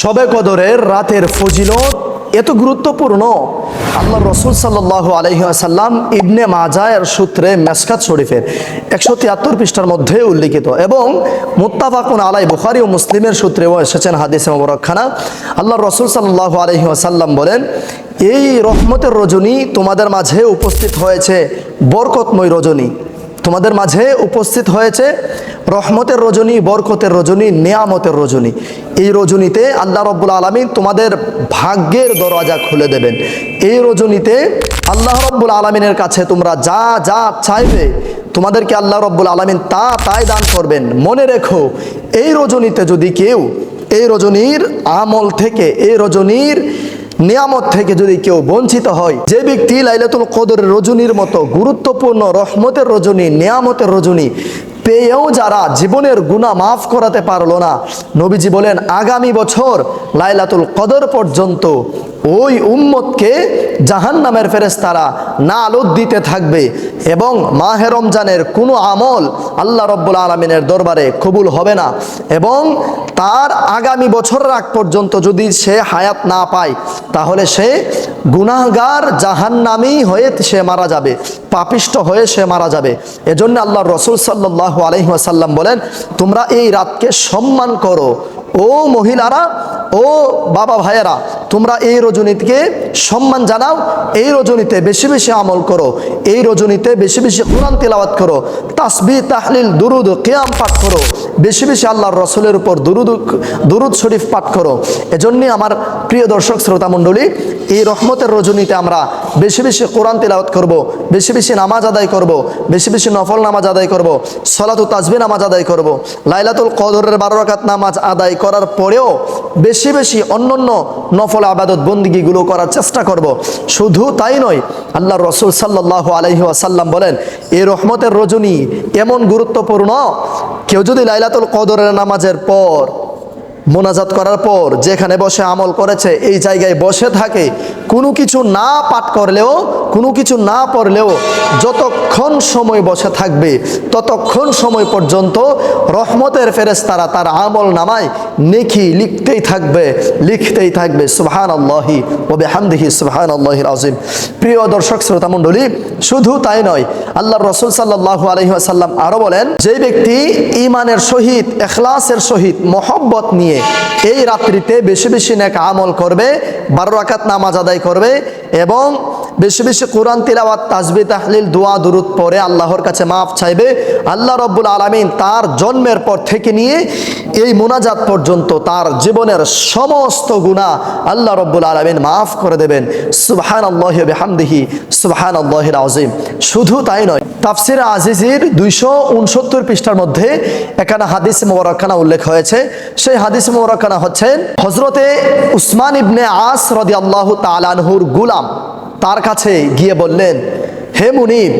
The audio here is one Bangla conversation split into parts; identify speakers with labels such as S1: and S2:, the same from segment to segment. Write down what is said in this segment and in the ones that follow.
S1: শবে কদরের রাতের ফজিলত এত গুরুত্বপূর্ণ। আল্লাহ রসুল সাল্লাহ আলহিহাসাল্লাম ইবনে মাজায়ের সূত্রে মেসকাত শরীফের একশো তিয়াত্তর পৃষ্ঠার মধ্যে উল্লিখিত এবং মুত্তাফাকুন আলাই বুখারি ও মুসলিমের সূত্রেও এসেছেন হাদিসে মোবরক্ষানা আল্লাহ রসুল সাল্লাহ আলহিহাসাল্লাম বলেন, এই রহমতের রজনী তোমাদের মাঝে উপস্থিত হয়েছে, বরকতময় রজনী। তোমাদের মাঝে উপস্থিত হয়েছে রহমতের রজনী, বরকতের রজনী, নেয়ামতের রজনী। এই রজনীতে আল্লাহ রব্বুল আলমিন তোমাদের ভাগ্যের দরজা খুলে দেবেন। এই রজনীতে আল্লাহ রব্বুল আলমিনের কাছে তোমরা যা যা চাইবে, তোমাদেরকে আল্লাহ রব্বুল আলমিন তা, তাই দান করবেন। মনে রেখো, এই রজনীতে যদি কেউ, এই রজনীর আমল থেকে, এই রজনীর নিয়ামত থেকে যদি কেউ বঞ্চিত হয়, যে ব্যক্তি লাইলাতুল কদরের রজনীর মতো গুরুত্বপূর্ণ রহমতের রজনী, নিয়ামতের রজনী, পেয়েও যারা জীবনের গুণা মাফ করাতে পারল না, নবীজি বলেন, আগামী বছর লাইলাতুল কদর পর্যন্ত ওই উম্মতকে জাহান নামের ফেরেস্তারা না আলোদ দিতে থাকবে এবং মাহে রমজানের কোনো আমল আল্লাহ রব্বুল আলমিনের দরবারে কবুল হবে না এবং তার আগামী বছরের আগ পর্যন্ত যদি সে হায়াত না পায়, তাহলে সে গুনাহগার জাহান্নামি হয়ে সে মারা যাবে, পাপিষ্ট হয়ে সে মারা যাবে। এজন্য আল্লাহ রসুল সাল্লাহ আলহিহাসাল্লাম বলেন, তোমরা এই রাতকে সম্মান করো। ও মহিলারা, ও বাবা ভাইয়েরা তোমরা এই রজনীতিকে সম্মান জানাও, এই রজনীতে বেশি বেশি আমল করো, এই রজনীতে বেশি বেশি কোরআন তেলাওয়াত করো তাসবি তাহলিল, দুরুদ, কেয়াম পাঠ করো, বেশি বেশি আল্লাহর রসুলের উপর দুরুদ দুরুদ শরীফ পাঠ করো। এজন্যে আমার প্রিয় দর্শক, শ্রোতা মণ্ডলী, এই রহমতের রজনীতে আমরা বেশি বেশি কোরআন তেলাওয়াত করব, বেশি বেশি নামাজ আদায় করব, বেশি বেশি নফল নামাজ আদায় করব, সলাতু তাজবি নামাজ আদায় করব, লাইলাতুল কদরের বারো রাকাত নামাজ আদায় করার পরেও বেশি বেশি অন্য অন্য নফল আবাদত বন্দিগিগুলো করার চেষ্টা করব। শুধু তাই নয় আল্লাহ রসুল সাল্লাহ আলহি আসাল্লাম বলেন, এ রহমতের রজনী এমন গুরুত্বপূর্ণ, কেউ যদি লাইলাতুল কদরের নামাজের পর মোনাজাত করার পর যেখানে বসে আমল করেছে, এই জায়গায় বসে থাকে। কোনো কিছু না পাঠ করলেও, কোনো কিছু না পড়লেও যতক্ষণ সময় বসে থাকবে, ততক্ষণ সময় পর্যন্ত রহমতের ফেরেস্তারা তার আমল নামায় নেকি লিখতেই থাকবে লিখতেই থাকবে। সুবহান আল্লাহি ও বেহামদিহি সুবহান আল্লাহির আজিম প্রিয় দর্শক শ্রোতা মণ্ডলী শুধু তাই নয় আল্লাহ রসুল সাল্লাহ আলহিহাসাল্লাম আরও বলেন, যে ব্যক্তি ইমানের সহিত, এখলাসের সহিত মহব্বত নিয়ে এই রাত্রিতে বেশি বেশি নেক আমল করবে বারো রাকাত নামাজ আদায় করবে এবং বেশি বেশি কোরআন তিলাওয়াত তাজবি তাহলিল, দোয়া, দুরুদ পরে আল্লাহর কাছে মাফ চাইবে। আল্লাহ রব্বুল আলমিন তার জন্মের পর থেকে নিয়ে এই মোনাজাত পর্যন্ত তার জীবনের সমস্ত গুণা আল্লাহ রব্বুল আলমিন মাফ করে দেবেন। সুবহান আল্লাহ হামদিহি সুবহান আল্লাহির আজিম শুধু তাই নয়, তাফসির আজিজির দুইশো উনসত্তর পৃষ্ঠার মধ্যে এখানে হাদিস মোবারকানা উল্লেখ হয়েছে। সেই হাদিস মোবারকানা হচ্ছেন হজরতে উসমান ইবনে আস রদি আল্লাহ তালানহুর গুলাম। তার কাছে গিয়ে বললেন, হে মুনিব,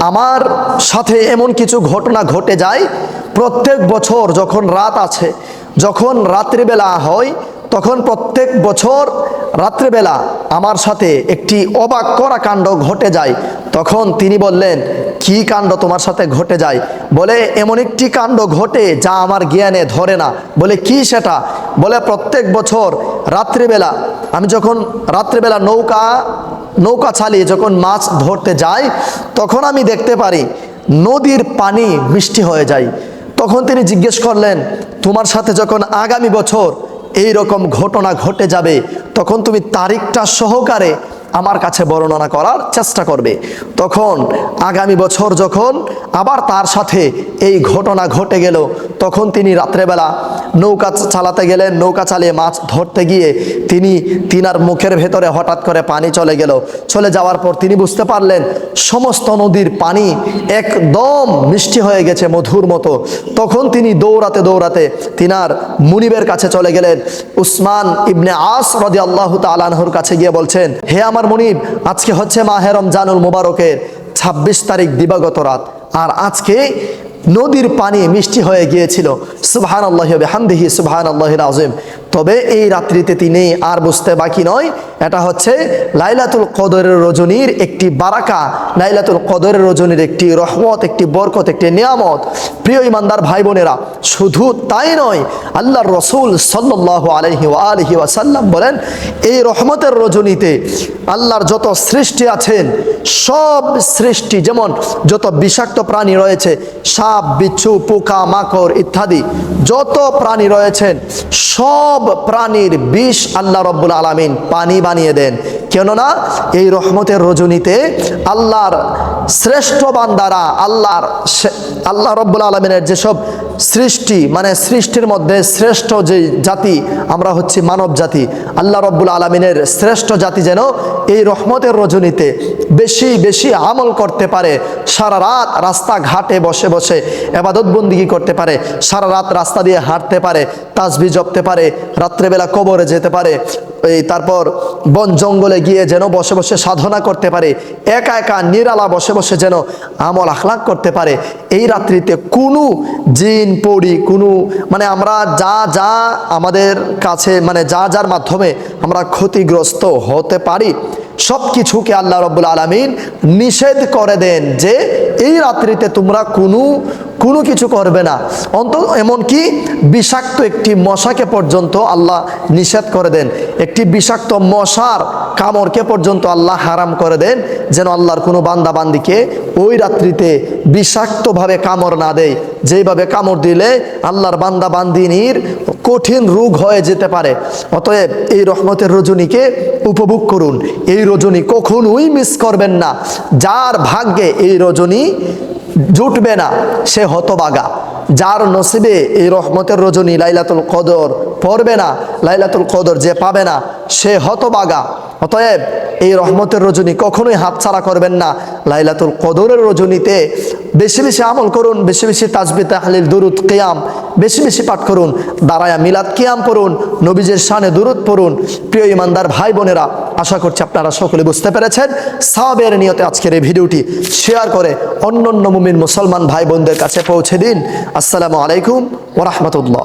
S1: আমার সাথে এমন কিছু ঘটনা ঘটে যায়, প্রত্যেক বছর যখন রাত আছে, যখন রাত্রিবেলা হয়, তখন প্রত্যেক বছর রাত্রিবেলা আমার সাথে একটি অবাক করা কাণ্ড ঘটে যায়। তখন তিনি বললেন, কি কাণ্ড তোমার সাথে ঘটে যায়? বলে, এমন একটি কাণ্ড ঘটে যা আমার জ্ঞানে ধরে না। বলে, কি সেটা? বলে, প্রত্যেক বছর রাত্রিবেলা, আমি যখন রাত্রিবেলা নৌকা নৌকা চালিয়ে যখন মাছ ধরতে যাই তখন আমি দেখতে পারি নদীর পানি মিষ্টি হয়ে যায়। তখন তিনি জিজ্ঞেস করলেন, তোমার সাথে যখন আগামী বছর এই রকম ঘটনা ঘটে যাবে, তখন তুমি তারিখটা সহকারে আমার কাছে বর্ণনা করার চেষ্টা করবে। তখন আগামী বছর যখন আবার তার সাথে এই ঘটনা ঘটে গেল, তখন তিনি রাত্রেবেলা নৌকা চালাতে গেলেন, নৌকা চালিয়ে মাছ ধরতে গিয়ে তিনি তিনার মুখের ভেতরে হঠাৎ করে পানি চলে গেল। চলে যাওয়ার পর তিনি বুঝতে পারলেন, সমস্ত নদীর পানি একদম মিষ্টি হয়ে গেছে মধুর মতো। তখন তিনি দৌড়াতে দৌড়াতে তিনার মুনিবের কাছে চলে গেলেন। উসমান ইবনে আস রদি আল্লাহ তালানহুর কাছে গিয়ে বলছেন, হে আমার মুনিব আজকে হচ্ছে মাহেরম জানুল মুবারকের ২৬ তারিখ দিবাগত রাত। আর আজকে নদীর পানি মিষ্টি হয়ে গিয়েছিল। সুবহান আল্লাহ হামদিহি সুবহান আল্লাহ আজিম তবে এই রাত্রিতে তিনি আর বুঝতে বাকি নয়। এটা হচ্ছে লাইলাতুল কদরের রজনীর একটি বারাকা। লাইলাতুল কদরের রজনীর একটি রহমত, একটি বরকত, একটি নিয়ামত। প্রিয় ইমানদার ভাই বোনেরা শুধু তাই নয়, আল্লাহর রসুল সাল্লাহ আলহি আলহি ওয়াসাল্লাম বলেন, এই রহমতের রজনীতে আল্লাহর যত সৃষ্টি আছেন, সব সৃষ্টি, যেমন যত বিষাক্ত প্রাণী রয়েছে, সাপ, বিচ্ছু, পোকা, মাকড় ইত্যাদি, যত প্রাণী রয়েছেন সব প্রাণীর বিষ আল্লাহ রব্বুল আলমিন পানি বানিয়ে দেন। কেননা এই রহমতের রজনীতে আল্লাহর শ্রেষ্ঠ বান্দারা, আল্লাহর আল্লাহ রব্বুল আলমিনের যেসব সৃষ্টি মানে সৃষ্টির মধ্যে শ্রেষ্ঠ যে জাতি, আমরা হচ্ছি মানব জাতি। আল্লাহ রব্বুল আলমিনের শ্রেষ্ঠ জাতি যেন এই রহমতের রজনীতে বেশি বেশি আমল করতে পারে, সারা রাত রাস্তাঘাটে বসে বসে এবাদত বন্দিগি করতে পারে, সারা রাত রাস্তা দিয়ে হাঁটতে পারে তাসবি জপতে পারে, রাত্রেবেলা কবরে যেতে পারে এই তারপর বন জঙ্গলে গিয়ে যেন বসে বসে সাধনা করতে পারে, একা একা নিরালা বসে বসে যেন আমল আখলাক করতে পারে, এই রাত্রিতে কোনো জিন পড়ি কোনো মানে আমরা যা যা আমাদের কাছে মানে যা, যার মাধ্যমে আমরা ক্ষতিগ্রস্ত হতে পারি সব কিছুকে আল্লাহ রব্বুল আলমিন নিষেধ করে দেন যে এই রাত্রিতে তোমরা কোনো কোনো কিছু করবে না। অন্ত এমনকি বিষাক্ত একটি মশাকে পর্যন্ত আল্লাহ নিষেধ করে দেন। একটি বিষাক্ত মশার কামড়কে পর্যন্ত আল্লাহ হারাম করে দেন, যেন আল্লাহর কোনো বান্দাবান্দিকে ওই রাত্রিতে বিষাক্তভাবে কামড় না দেয়। যেইভাবে কামড় দিলে আল্লাহর বান্দা বান্দিনীর কঠিন রোগ হয়ে যেতে পারে। অতএব এই রহমতের রজনীকে উপভোগ করুন। এই রজনী কখনোই মিস করবেন না। যার ভাগ্যে এই রজনী জুটবে না, সে হতবাগা। যার নসিবে এই রহমতের রজনী লাইলাতুল কদর পড়বে না, লাইলাতুল কদর যে পাবে না, সে হতবাগা। অতএব এই রহমতের রজনী কখনোই হাতছাড়া করবেন না, লাইলাতুল কদরের রজনীতে বেশি বেশি আমল করুন, বেশি বেশি তাজবি, তাহলিল, দুরুদ, কেয়াম, বেশি বেশি পাঠ করুন, দাঁড়ায়া মিলাদ কেয়াম করুন নবীজের শানে দুরুদ পড়ুন। প্রিয় ইমানদার ভাই বোনেরা আশা করছি আপনারা সকলে বুঝতে পেরেছেন। সাহাবের নিয়তে আজকের এই ভিডিওটি শেয়ার করে অন্য অন্য মুমিন মুসলমান ভাই বোনদের কাছে পৌঁছে দিন। আসসালামু আলাইকুম ওরহমতুল্লাহ